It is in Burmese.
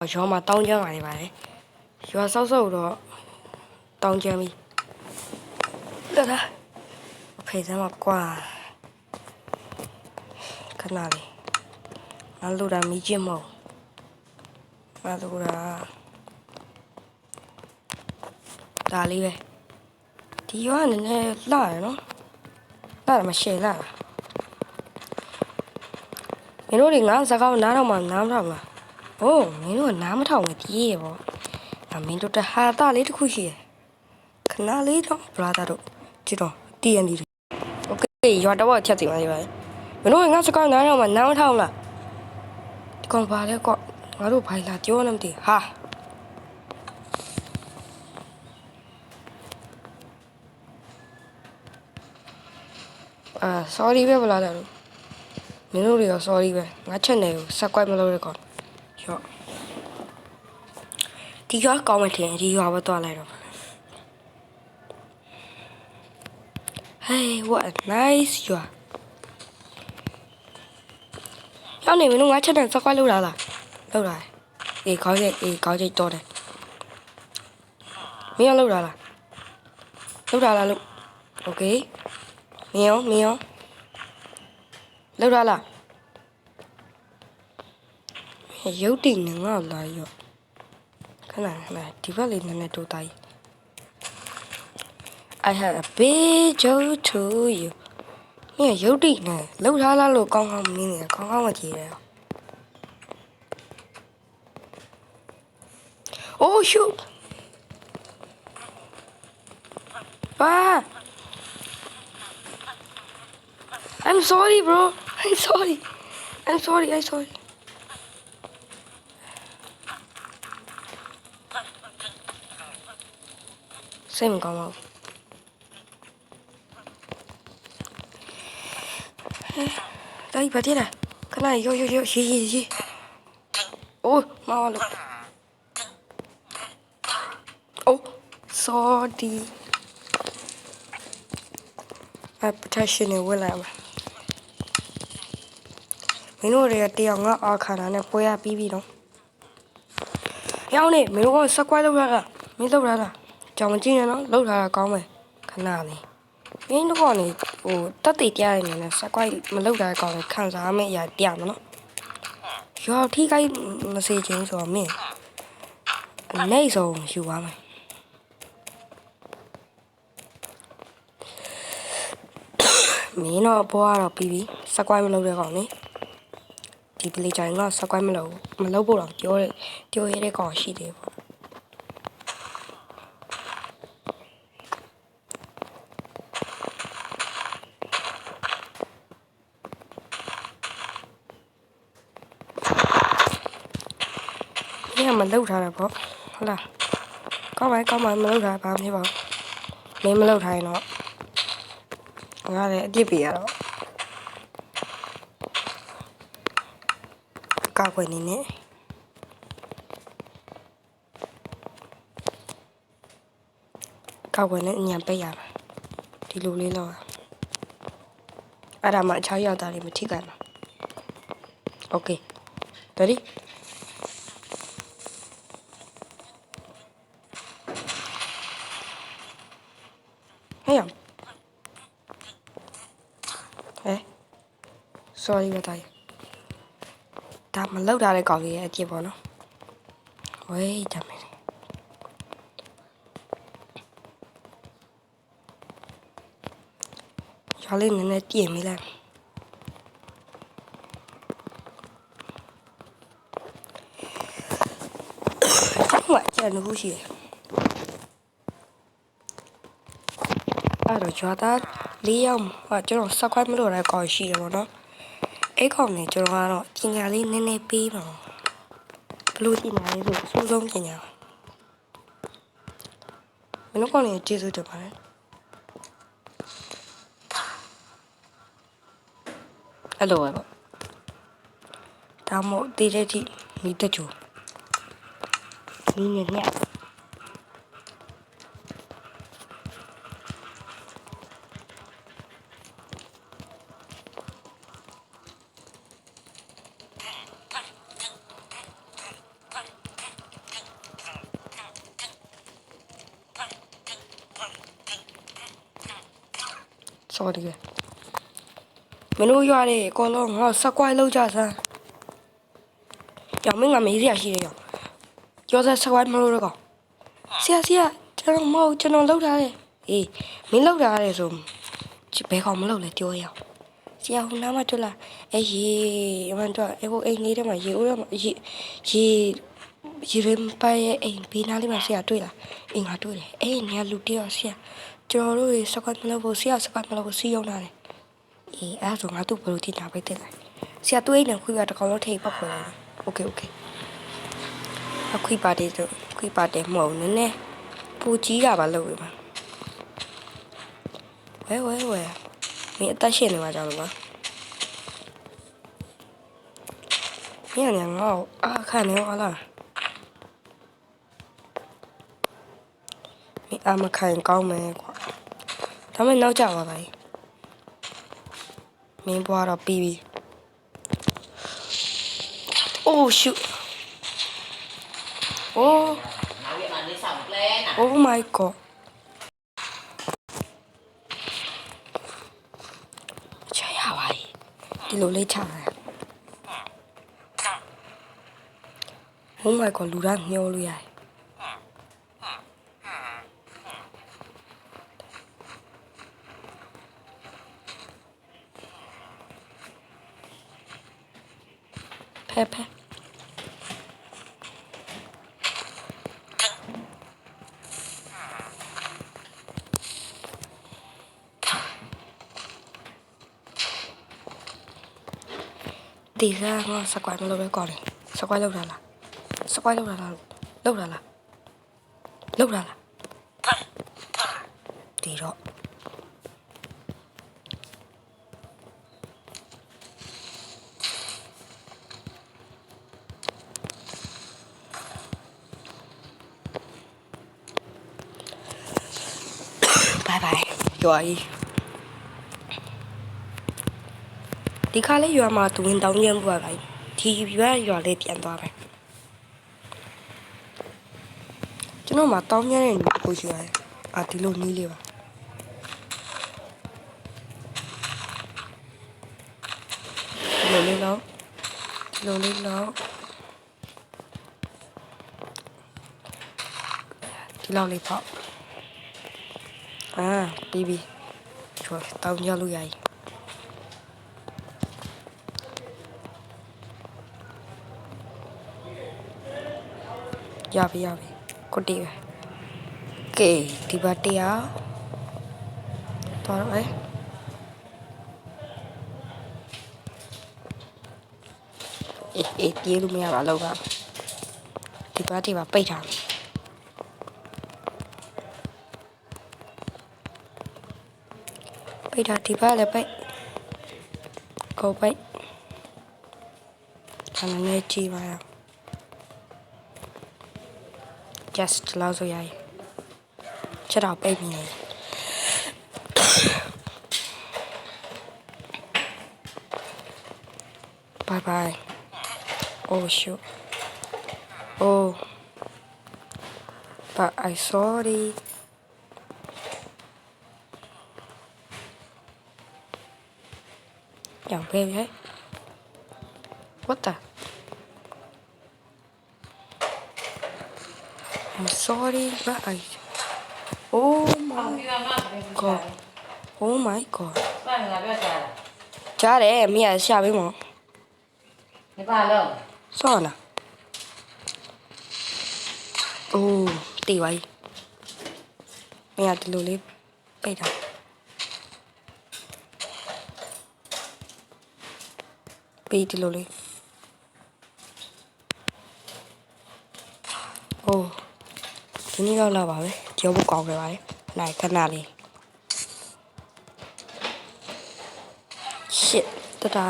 ရွာမှာတောင်းကျမ်းပါနေပါတယ်ရွာဆောက်ဆောက်တော့တောင်းကျမ်းပြီလာလာအဖေစမ်းမကွာခဏလေးငါလို့တာမီးကျင်းမဟုတ်ငါလို့တာဒါလေးပဲဒီရွာကနည်းနည်းလှရနော်လှတယ်မရှယ်လှတာမင်းတို့တွေငါစကားနားတော့မှနားမထောင်လား။ အိုးမင်းတို့ကနားမထောင်နဲ့တီးရေပေါ့။အမင်းတို့တဟာတာလေးတစ်ခုရှိရယ်။ခဏလေးတော့ဘလာတာတို့ကြည့်တော့တီးရန်ဒီ။โอเคရွာတော့ချက်စီပါလေပါ။မင်းတို့ကငါစကားနားတော့မှနားမထောင်လား။ဒီကောင်ပါလေကောငါတို့ဘိုင်လာကြောနေမသိဟာအာ sorry ပဲဘလာတာတို့မင်းတို့တွေရော sorry ပဲငါချက်နေကိုဆက်ကွိုက်မလုပ်ရကော ရော့ဒီရွာကောင်းမထင်ဒီရွာပဲသွားလိုက်တော့ Hey what a nice ရွာရောက်နေမင်းတို့ငါချက်တဲ့စကွက်လောက်လာလားလောက်လာအေးခေါင်းကျိတ်အေးခေါင်းကျိတ်တော့တယ်မင်းရောလောက်လာလားလောက်လာလားလို့ okay မင်းရောမင်းရောလောက်လာလား ရုပ်တည်နေငါ့လာရော့ခဏခဏဒီဘက်လေးနည်းနည်းတိုးတိုင်း I have a big joke to you ညရုပ်တည်နေလှုပ်ထားလားလို့ကောင်းကောင်းမင်းနေကောင်းကောင်းမကြည့်ရအောင် Oh shoot ပါ I'm sorry bro I'm sorry I'm sorry I'm sorry စိတ်မကောင်းပါဘူးဟဲ့ဒါကြီးဘာတည်းလဲခဏရောရောရောရေးရေးရေးအိုးမဝလို့အိုး sorry အပထရှင်နေဝင်လာမှာမင်းတို့တွေကတယောက်ငါအခါနာနဲ့ပွဲရပြီးပြီနော်။ရောင်းနေမင်းတို့ကစကွိုင်းလောက်ရတာမင်းလောက်ရတာ ကြောင်မကြည့်နဲ့နော်လောက်ထားတာကောင်းမယ်ခဏလေးမင်းတို့ကနေဟိုတက်တည်ပြရနေနဲ့စကွိုင်းမလောက်တာကောင်းတယ်ခံစားမယ့်အရာပြမယ်နော်။ရောထိခိုက်မစေချင်ဆိုတော့မင်းအနေဆုံးယူပါမယ်မင်းတော့ဘောကတော့ပြီးပြီစကွိုင်းမလုပ်တဲ့ကောင်လေဒီပလေးချိုင်ကစကွိုင်းမလုပ်မလုပ်ဖို့တော့ပြောတယ်ပြောရတဲ့ကောင်ရှိတယ် မလုပ်ထားတာပေါ့ဟုတ်လားကောင်းပါကောင်းပါမလုပ်ထားဘာမှမဖြစ်ပါဘူးမင်းမလုပ်ထားရင်တော့ငါလည်းအပြစ်ပေးရတော့ကောက်ွယ်နေနဲ့ကောက်ွယ်နဲ့ညံပိတ်ရမှာဒီလိုလေးတော့အဲ့ဒါမှအချောက်ရောက်တာလေးမထိကန်တော့โอเค ready sorry ပဲတားရဒါမလောက်တာတဲ့ကောင်ကြီးရဲ့အပြစ်ပေါ့နော်ဝေးကြမယ်ရွာလေးနည်းနည်းပြင်မိလိုက်ဟိုကကျန်လို့ရှိတယ်အဲ့တော့ရွာသားလေးယောက်ဟိုကျွန်တော်စက်ခွဲမလို့တဲ့ကောင်ရှိတယ်ပေါ့နော် အဲ့ကောင်နဲ့ကျွန်တော်ကတော့ပညာလေးနည်းနည်းပေးပါဘလို့ပညာလေးလို့အစိုးဆုံးပညာမင်းတို့ကောင်လေးကျေးဇူးတင်ပါတယ်အဲ့လိုပဲပေါ့ဒါမို့တည်တဲ့ထိမိတချို့မိနေညက် sorry ပဲမင်းတို့ရွာတွေအကုန်လုံးငါ့ကိုဆက်ကွိုင်းလောက်ကြစမ်းကြောင်မင်းကမေးစရာရှိတယ်ကြောင်ကျော်ဆက်ဆက်ကွိုင်းမလို့တော့ကောင်ဆရာဆရာကျွန်တော်မဟုတ်ကျွန်တော်လောက်ထားတယ်အေးမင်းလောက်ထားတယ်ဆိုဘယ်ကောင်မလောက်လဲပြောရအောင်ဆရာဟိုနားမှာတွေ့လားအေးရေအမှန်တော့အေးဟိုအိမ်လေးထဲမှာရေဦးထဲမှာရေရေရေရင်ပိုင်ရဲ့အိမ်ဘေးနားလေးမှာဆရာတွေ့လားအင်းငါတွေ့တယ်အေးနေရာလူတယောက်ဆရာ ကျွန်တော်တို့ရေစကွိုင်းမလို့ဘူးဆရာစကွိုင်းမလို့ဘူးစီးရုံလာတယ် အေးအဲ့ဒါဆိုငါတို့ဘယ်လိုတင်တာပဲတက်လိုက်ဆရာတွေးနေခွေးရတကောင်လုံးထိပ်ပတ်ခွေလိုက်โอเคโอเคအခွေးပါတယ်ဆိုခွေးပါတယ်မဟုတ်ဘူးနည်းနည်းပူကြီးတာပါလို့ပဲဝဲဝဲဝဲမင်းအသက်ရှင်နေမှာကြောက်လို့ပါမင်းကလည်းငါ့ကိုအားခံနေရောလားမင်းအမခံရင်ကောင်းမယ်ကွာ ာ ဒါမဲ့နောက်ကြပါပါမင်းဘွားတော့ပြီးပြီ Oh shoot Oh Nói vậy mà đi sòng lên à Oh my god ချရပါလေဒီလိုလေးချတယ် Oh my god လူသားညှိုးလို့ရတယ် ဖဲဖဲဒီကငါစကွိုင်းမလုပ်ပဲကောင်းတယ်စကွိုင်းလောက်တာလားစကွိုင်းလောက်တာလားလောက်တာလားလောက်တာလားဒီတော့ဘိုင်ဘိုင် ရွာကြီးဒီခါလေးရွာမှာသူဝင်တောင်းညံ့ပွားပါဒီရွာရွာလေးပြန်သွားမယ်ကျွန်တော်မှာတောင်းညံ့တဲ့ညီကိုရှိရတယ်အာဒီလိုနီးလေးပါဒီလိုလေးတော့ဒီလိုလေးတော့ဒီလောက်လေးပေါ့ အာပြီးပြီချောတောင်းကြလို့ရည်ရပြီရပြီကိုတီးပဲကဲဒီဘက်တရားတော်တော့အဲအေးအေးပြေးလို့မရပါတော့ပါဒီဘက်ဒီဘက်ပိတ်ထားမယ်ပိတ်ထားဒီဘက်လည်းပိ တ်ကိုပိတ်ခဏလေးကြည့်ပါရအောင် just လောက်ဆိုရည်ချက်တော့ပိတ်နေတယ် bye bye oh shoot oh but I sorry chẳng phê hết what the I'm sorry but I oh my god oh my god Ba người là bây giờ ကြားတယ်မင်းကရှာပေးမအောင် Thế ba đâu စောနာအိုးတေး ပါ E မင်းကဒီလိုလေးပိတ်တာပြီးဒီလိုလေးအိုးဒီနေ့တော့လာပါပဲကြောဖို့ကောင်းခဲ့ပါတယ်နိုင်ခဏလေး shit တတာ